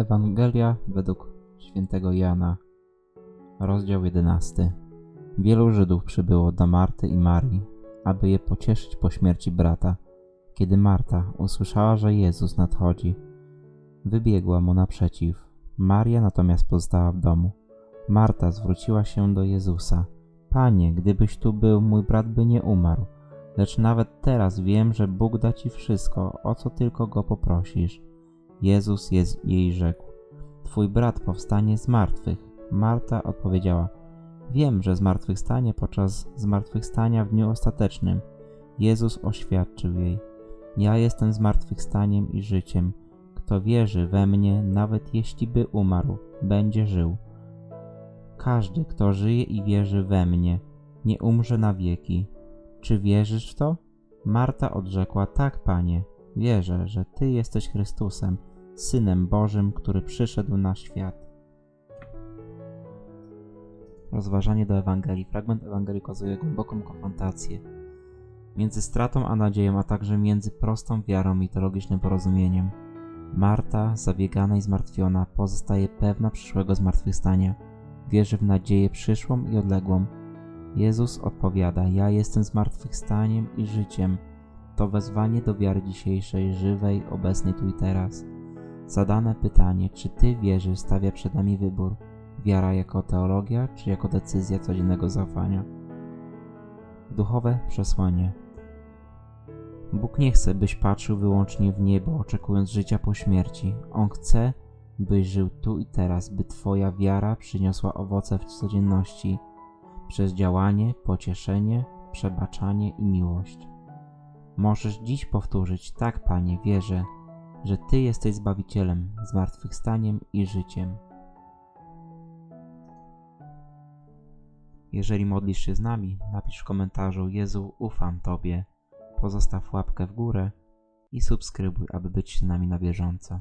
Ewangelia według świętego Jana, rozdział 11. Wielu Żydów przybyło do Marty i Marii, aby je pocieszyć po śmierci brata. Kiedy Marta usłyszała, że Jezus nadchodzi, wybiegła mu naprzeciw. Maria natomiast pozostała w domu. Marta zwróciła się do Jezusa. Panie, gdybyś tu był, mój brat by nie umarł. Lecz nawet teraz wiem, że Bóg da ci wszystko, o co tylko go poprosisz. Jezus jest jej rzekł: Twój brat powstanie z martwych. Marta odpowiedziała: Wiem, że zmartwychwstanie podczas zmartwychwstania w dniu ostatecznym. Jezus oświadczył jej: Ja jestem zmartwychwstaniem i życiem. Kto wierzy we mnie, nawet jeśli by umarł, będzie żył. Każdy, kto żyje i wierzy we mnie, nie umrze na wieki. Czy wierzysz w to? Marta odrzekła: Tak, panie, wierzę, że ty jesteś Chrystusem, synem Bożym, który przyszedł na świat. Rozważanie do Ewangelii. Fragment Ewangelii okazuje głęboką konfrontację między stratą a nadzieją, a także między prostą wiarą i teologicznym porozumieniem. Marta, zabiegana i zmartwiona, pozostaje pewna przyszłego zmartwychwstania. Wierzy w nadzieję przyszłą i odległą. Jezus odpowiada: Ja jestem zmartwychwstaniem i życiem. To wezwanie do wiary dzisiejszej, żywej, obecnej tu i teraz. Zadane pytanie, czy Ty wierzysz, stawia przed nami wybór. Wiara jako teologia, czy jako decyzja codziennego zaufania. Duchowe przesłanie. Bóg nie chce, byś patrzył wyłącznie w niebo, oczekując życia po śmierci. On chce, byś żył tu i teraz, by Twoja wiara przyniosła owoce w codzienności przez działanie, pocieszenie, przebaczanie i miłość. Możesz dziś powtórzyć: Tak, Panie, wierzę, że Ty jesteś Zbawicielem, zmartwychwstaniem i życiem. Jeżeli modlisz się z nami, napisz w komentarzu: Jezu, ufam Tobie. Pozostaw łapkę w górę i subskrybuj, aby być z nami na bieżąco.